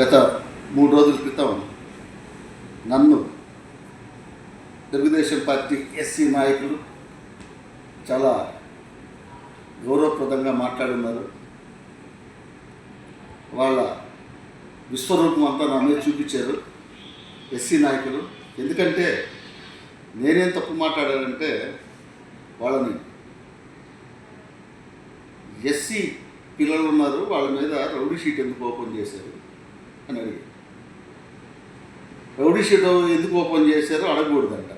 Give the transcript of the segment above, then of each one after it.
గత మూడు రోజుల క్రితం నన్ను తెలుగుదేశం పార్టీ ఎస్సీ నాయకులు చాలా గౌరవప్రదంగా మాట్లాడున్నారు. వాళ్ళ విశ్వరూపం అంతా నా మీద చూపించారు ఎస్సీ నాయకులు. ఎందుకంటే నేనేం తప్పు మాట్లాడానంటే వాళ్ళని ఎస్సీ పిల్లలు ఉన్నారు వాళ్ళ మీద రౌడీ షీట్ ఎందుకు ఓపెన్ చేశారు? అని అడిగాడు రౌడీ షీట్ ఎందుకు ఓపెన్ చేశారో అడగకూడదంట.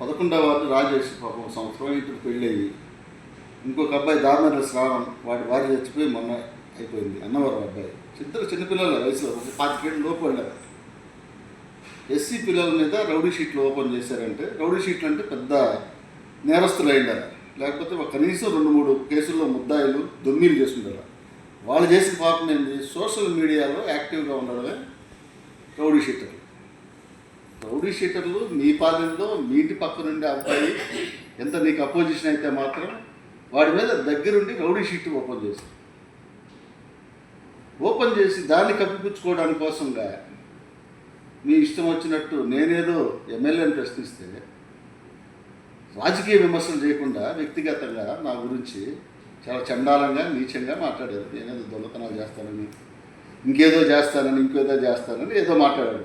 పదకొండవ వారు రాజేష్ పాపం సంవత్సరం ఇటు పెళ్ళయ్యి. ఇంకొక అబ్బాయి దారుణ శ్రావణం వాడి భార్య చచ్చిపోయి మొన్న అయిపోయింది. అన్నవరం అబ్బాయి. ఇద్దరు చిన్నపిల్లల వయసులో ఒక పాతికేళ్ళు లోపు వెళ్ళారు. ఎస్సీ పిల్లల మీద రౌడీ షీట్లు ఓపెన్ చేశారంటే రౌడీ షీట్లు అంటే పెద్ద నేరస్తులు అయ్యారు లేకపోతే కనీసం రెండు మూడు కేసుల్లో ముద్దాయిలు దొమ్మిలు చేస్తుంటారు వాళ్ళు చేసిన పాపం ఏంది? సోషల్ మీడియాలో యాక్టివ్గా ఉండడమే రౌడీ షీటర్లు రౌడీ షీటర్లు మీ పాలనలో మీ ఇంటి పక్క నుండి అబ్బాయి ఎంత నీకు అపోజిషన్ అయితే మాత్రం వాడి మీద దగ్గరుండి రౌడీ షీట్ ఓపెన్ చేసి ఓపెన్ చేసి దాన్ని కప్పిపుచ్చుకోవడానికి కోసంగా మీ ఇష్టం వచ్చినట్టు నేనేదో ఎమ్మెల్యేని ప్రశ్నిస్తే రాజకీయ విమర్శలు చేయకుండా వ్యక్తిగతంగా నా గురించి చాలా చండాలంగా నీచంగా మాట్లాడారు. నేనేదో దొంగతనాలు చేస్తానని ఇంకేదో చేస్తానని ఇంకేదో చేస్తానని ఏదో మాట్లాడాడు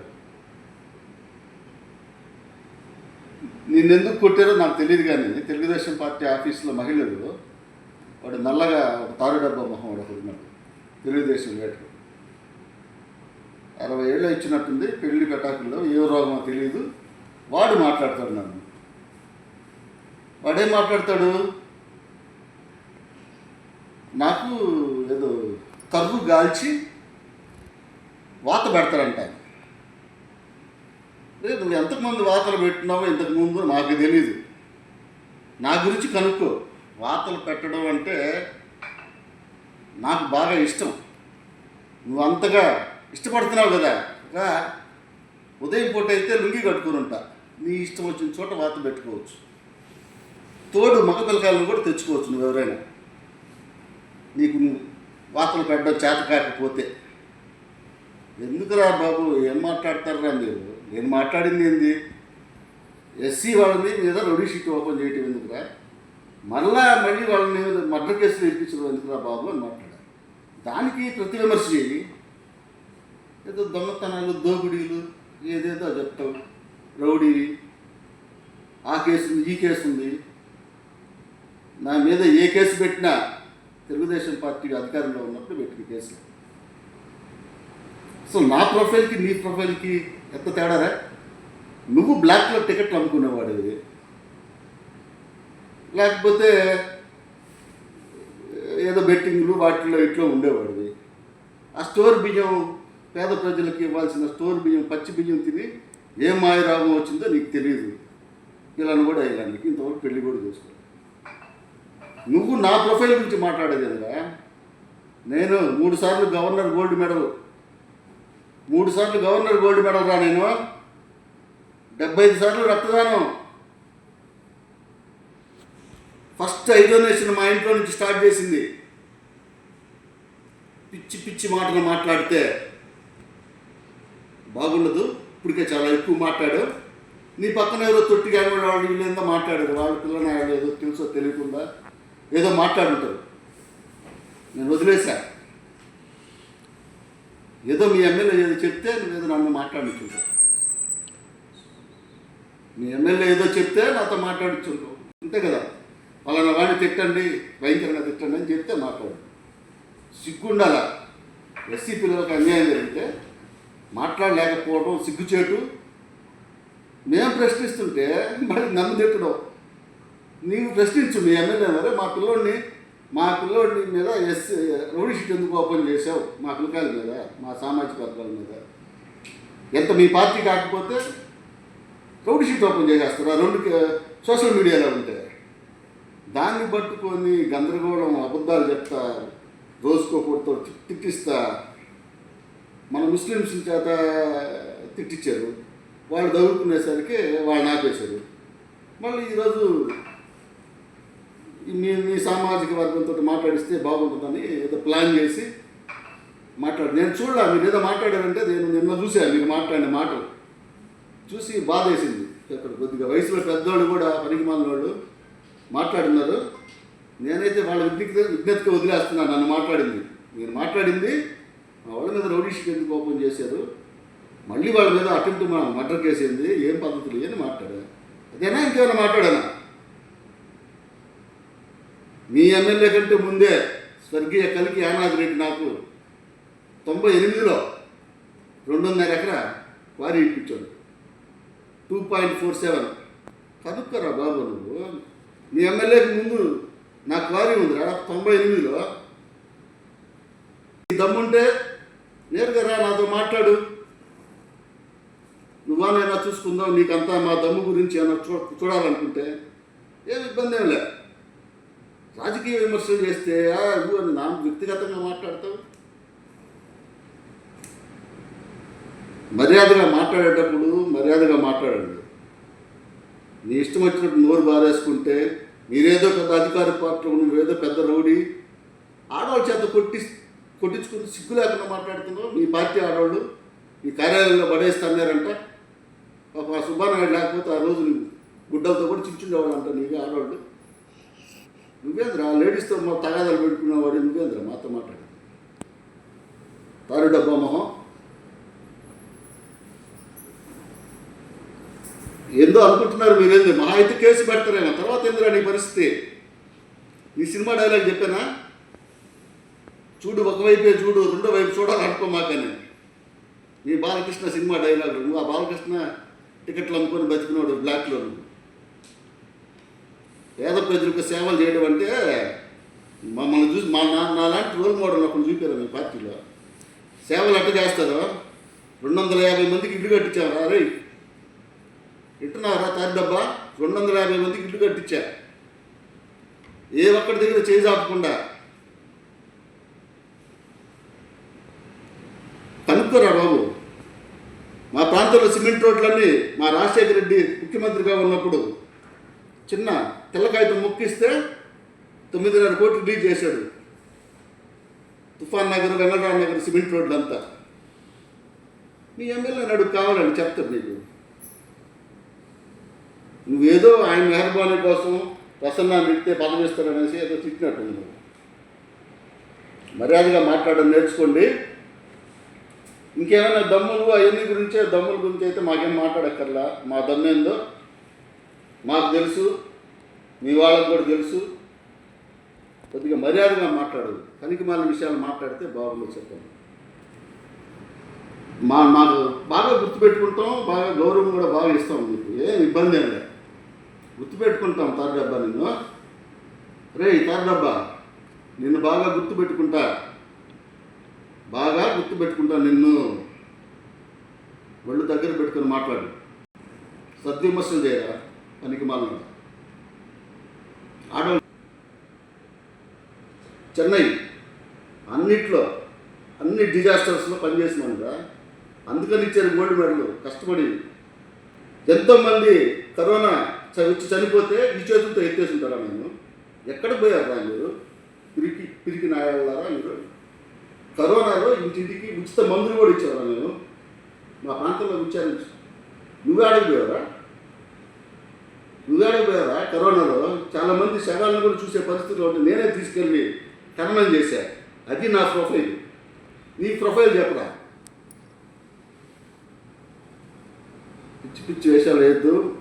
నిన్నెందుకు కొట్టారో నాకు తెలియదు కానీ తెలుగుదేశం పార్టీ ఆఫీసులో మహిళలు వాడు నల్లగా ఒక తారు డబ్బా మొహం వాడు ఉన్నాడు. తెలుగుదేశం లీడర్ అరవై ఏళ్ళు ఇచ్చినట్టుంది పెళ్ళి పెటాకుల్లో ఏ రోగమో తెలియదు వాడు మాట్లాడతాడు నన్ను. వాడేం మాట్లాడతాడు? నాకు ఏదో కర్రు గాల్చి వాత పెడతారంట లేదు నువ్వు ఎంతమంది వాతలు పెట్టినావో ఇంతకు ముందు నాకు తెలియదు నా గురించి కనుక్కో. వాతలు పెట్టడం అంటే నాకు బాగా ఇష్టం. నువ్వు అంతగా ఇష్టపడుతున్నావు కదా. రా ఉదయం పూట అయితే లుంగి కట్టుకుని ఉంటా నీ ఇష్టం వచ్చిన చోట వాత పెట్టుకోవచ్చు. తోడు మగ పిల్లకాయలను కూడా తెచ్చుకోవచ్చు నువ్వు ఎవరైనా. నీకు నువ్వు పెట్టడం చేత కాకపోతే. ఎందుకురా బాబు? ఏం మాట్లాడతారా మీరు? నేను మాట్లాడింది ఏంది? ఎస్సీ వాళ్ళని మీద రొడీ షీట్ ఓపెన్ చేయటం ఎందుకురా? మళ్ళా మళ్ళీ వాళ్ళని మర్డర్ కేసులు ఇప్పించడం ఎందుకురా బాబు అని మాట్లాడారు. దానికి ప్రతి విమర్శ చేయి. ఏదో దొంగతనాలు దోపిడీలు ఏదేదో చెప్తావు. రౌడీ. ఆ కేసు ఉంది ఈ కేసు ఉంది. నా మీద ఏ కేసు పెట్టినా తెలుగుదేశం పార్టీ అధికారంలో ఉన్నప్పుడు పెట్టిన కేసు సో నా ప్రొఫైల్కి నీ ప్రొఫైల్కి ఎంత తేడారా? నువ్వు బ్లాక్లో టికెట్లు అమ్ముకునేవాడివి. లేకపోతే ఏదో బెట్టింగ్లు వాటిల్లో ఇట్లో ఉండేవాడివి. ఆ స్టోర్ బియ్యం పేద ప్రజలకు ఇవ్వాల్సిన స్టోర్ బియ్యం పచ్చి బియ్యం తిని ఏం మాయరాగం వచ్చిందో నీకు తెలియదు ఇలా కూడా ఇలా నీకు ఇంతవరకు పెళ్ళి కూడా చేసుకో నువ్వు నా ప్రొఫైల్ గురించి మాట్లాడేది ఎదురా నేను మూడు సార్లు గవర్నర్ గోల్డ్ మెడల్. మూడు సార్లు గవర్నర్ గోల్డ్ మెడల్ రా నేను. డెబ్బై ఐదు సార్లు రక్తదానం. ఫస్ట్ ఐడోనేషన్ మా ఇంట్లో నుంచి స్టార్ట్ చేసింది. పిచ్చి పిచ్చి మాటలు మాట్లాడితే బాగుండదు. ఇప్పటికే చాలా ఎక్కువ మాట్లాడు. నీ పక్కన ఎవరో తొట్టి గ్యాంగ్ వాళ్ళు వీళ్ళేందో మాట్లాడారు. వాళ్ళ పిల్లని ఏదో తెలుసో తెలియకుండా. ఏదో మాట్లాడుంటారు. నేను వదిలేశా. ఏదో మీ ఎమ్మెల్యే ఏదో చెప్తే నువ్వేదో నన్ను మాట్లాడించుంటావు. మీ ఎమ్మెల్యే ఏదో చెప్తే నాతో మాట్లాడించుంటావు. అంతే కదా? వాళ్ళని వాడిని తిట్టండి భయంకరంగా తిట్టండి అని చెప్తే మాట్లాడు. సిగ్గుండాల? ఎస్సీ పిల్లలకు అన్యాయం జరిగితే మాట్లాడలేకపోవడం సిగ్గుచేటు. మేము ప్రశ్నిస్తుంటే మరి నన్ను తిట్టడం. నీవు ప్రశ్నించు మీ ఎమ్మెల్యే మరి మా పిల్లోడిని మా పిల్లోడిని మీద ఎస్ రౌడీ షీట్ ఎందుకు ఓపెన్ చేసావు మా పిల్లకాయల మీద మా సామాజిక వర్గాల మీద. ఎంత మీ పార్టీ కాకపోతే రౌడీ షీట్ ఓపెన్ చేసేస్తారు. ఆ రెండు సోషల్ మీడియాలో ఉంటే. దాన్ని పట్టుకొని గందరగోళం అబద్ధాలు చెప్తా రోజుకోకూడతో తిట్టిస్తా. మన ముస్లిమ్స్ చేత తిట్టించారు వాళ్ళు చదువుకునేసరికి వాళ్ళని ఆపేశారు. మళ్ళీ ఈరోజు మీ మీ సామాజిక వర్గంతో మాట్లాడిస్తే బాగుంటుందని ఏదో ప్లాన్ చేసి మాట్లాడు. నేను చూడలే మీరు ఏదో మాట్లాడారంటే నేను నిన్న చూసా మీరు మాట్లాడిన మాటలు చూసి బాధ వేసింది అక్కడ కొద్దిగా వయసులో పెద్దవాళ్ళు కూడా పనికి వాళ్ళు మాట్లాడున్నారు. నేనైతే వాళ్ళ విజ్ఞత విజ్ఞతకి వదిలేస్తున్నాను నన్ను మాట్లాడింది. నేను మాట్లాడింది మా వాళ్ళ మీద రౌడీ ఎందుకు ఓపెన్ చేశారు? మళ్ళీ వాళ్ళ మీద అటెంప్ట్ మా మర్డర్ కేసు ఏంది? ఏం పద్ధతులు? అని మాట్లాడా అదేనా ఇంకేమైనా మాట్లాడానా మీ ఎమ్మెల్యే కంటే ముందే స్వర్గీయ కలికి యానాథ్ రెడ్డి నాకు తొంభై ఎనిమిదిలో రెండున్నర ఎకరా వారి ఇప్పించాడు. Two point four seven. కనుక్కరా బాబు నువ్వు. నీ ఎమ్మెల్యేకి ముందు నాకు క్వారీ ఉందిరా తొంభై ఎనిమిదిలో. నీ దమ్ముంటే నేరుగా రా నాతో మాట్లాడు. నువ్వానైనా చూసుకుందాం నీకంతా మా దమ్ము గురించి ఏమైనా చూ చూడాలనుకుంటే ఏం ఇబ్బంది ఏం లేదు రాజకీయ విమర్శలు చేస్తే "ఆ, అని నా వ్యక్తిగతంగా మాట్లాడతావు? మర్యాదగా మాట్లాడేటప్పుడు మర్యాదగా మాట్లాడండి. నీ ఇష్టం వచ్చినట్టు నోరు బారేసుకుంటే మీరేదో పెద్ద అధికార పార్టీలో నువ్వేదో పెద్ద రౌడీ ఆడవాళ్ళ చేత కొట్టి కొట్టించుకుని సిగ్గు లేకుండా మాట్లాడుతున్నావు మీ పార్టీ ఆడవాళ్ళు మీ కార్యాలయంలో పడేస్తున్నారంట పాప సుబ్బారాయుడు లేకపోతే ఆ రోజు గుడ్డలతో కూడా చిచ్చుండేవాళ్ళు అంట నీకు ఆడవాళ్ళు. నువ్వేంద్రా? లేడీస్తో మా తగాదాలు పెట్టుకున్నవాడు నువ్వేంద్రా మాతో మాట్లాడు. తారు డబ్బా మొహం. ఏందో అనుకుంటున్నారు మీరేంది? మహా అయితే కేసు పెడతారేమో. తర్వాత ఏందిరా నీ పరిస్థితి? నీ సినిమా డైలాగ్ చెప్పానా? చూడు ఒకవైపే చూడు రెండో వైపు చూడాలనుకో మాకని. నీ బాలకృష్ణ సినిమా డైలాగ్ నువ్వు ఆ బాలకృష్ణ టికెట్లు అమ్ముకొని బతికినోడు బ్లాక్లో నువ్వు పేద ప్రజలకు సేవలు చేయడం అంటే మమ్మల్ని చూసి మా నా నాలాంటి రోల్ మోడల్ ఒకరు చూపారు మీ పార్టీలో. సేవలు అట్ట చేస్తారు? రెండు వందల యాభై మందికి ఇల్లు కట్టించారా రే ఇట్టున్నారా తారి డబ్బా? రెండు వందల యాభై మందికి ఇల్లు కట్టించా. ఏ ఒక్కడి దగ్గర చేయి ఆపకుండా కనుక్కోరా బాబు. మా ప్రాంతంలో సిమెంట్ రోడ్లన్నీ మా రాజశేఖర రెడ్డి ముఖ్యమంత్రిగా ఉన్నప్పుడు చిన్న తెల్ల కాగితం ముక్కిస్తే తొమ్మిదిన్నర కోట్లు రిలీజ్ చేశాడు. తుఫాన్ నగర్ వెంకటరామ నగర్ సిమెంట్ రోడ్లంతా. మీ ఎమ్మెల్యే నడుగు కావాలని చెప్తాడు నీకు. నువ్వేదో ఆయన మెహర్బానీ కోసం ప్రసన్న పెడితే పదవి ఇస్తాడనేసి ఏదో తిట్టినట్టు నువ్వు మర్యాదగా మాట్లాడడం నేర్చుకోండి. ఇంకేమైనా దమ్ములు అవన్నీ గురించే దమ్ముల గురించి అయితే మాకేం మాట్లాడక్కర్లా? మా దమ్మేందో మాకు తెలుసు. మీ వాళ్ళకు కూడా తెలుసు. కొద్దిగా మర్యాదగా మాట్లాడు. కనికి మాలిన విషయాలు మాట్లాడితే బాగుంది చెప్పండి. మా మాకు బాగా గుర్తుపెట్టుకుంటాం బాగా గౌరవం కూడా బాగా ఇస్తాం మీకు. ఏం ఇబ్బంది ఏం లేదు. గుర్తుపెట్టుకుంటాం తారు డబ్బా నిన్ను. రే తారు డబ్బా నిన్ను బాగా గుర్తుపెట్టుకుంటా. బాగా గుర్తుపెట్టుకుంటా నిన్ను. ఒళ్ళు దగ్గర పెట్టుకొని మాట్లాడు. సద్విమర్శలు చేయరా? పనికి మాలిన ఆడ చెన్నై. అన్నిట్లో అన్ని డిజాస్టర్స్లో పనిచేసినానుగా అందుకని ఇచ్చారు గోల్డ్ మెడల్ కష్టపడి. ఎంతోమంది కరోనా వచ్చి చనిపోతే ఈ చేతులతో ఎత్తేసి ఉంటారా నేను ఎక్కడ పోయారా మీరు? పిరికి పిరికి నాయాలారా మీరు? కరోనాలో ఇంటింటికి ఉచిత మందులు కూడా ఇచ్చారా నేను మా ప్రాంతంలో ఇచ్చాను నువ్వే అడిగిపోయారా నువ్వే పోయారా కరోనాలో? చాలామంది శవాలను కూడా చూసే పరిస్థితిలో ఉంటే నేనే తీసుకెళ్ళి ఖననం చేశా. అది నా ప్రొఫైల్. నీ ప్రొఫైల్ చెప్పరా? పిచ్చి పిచ్చి వేషాలు వేయద్దు.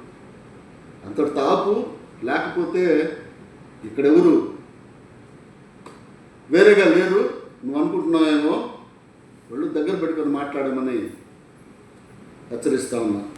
అంతటి తాపు. లేకపోతే ఇక్కడెవరు వేరేగా లేరు. నువ్వు అనుకుంటున్నావేమో? వాళ్ళు దగ్గర పెట్టుకొని మాట్లాడమని హెచ్చరిస్తా ఉన్నా.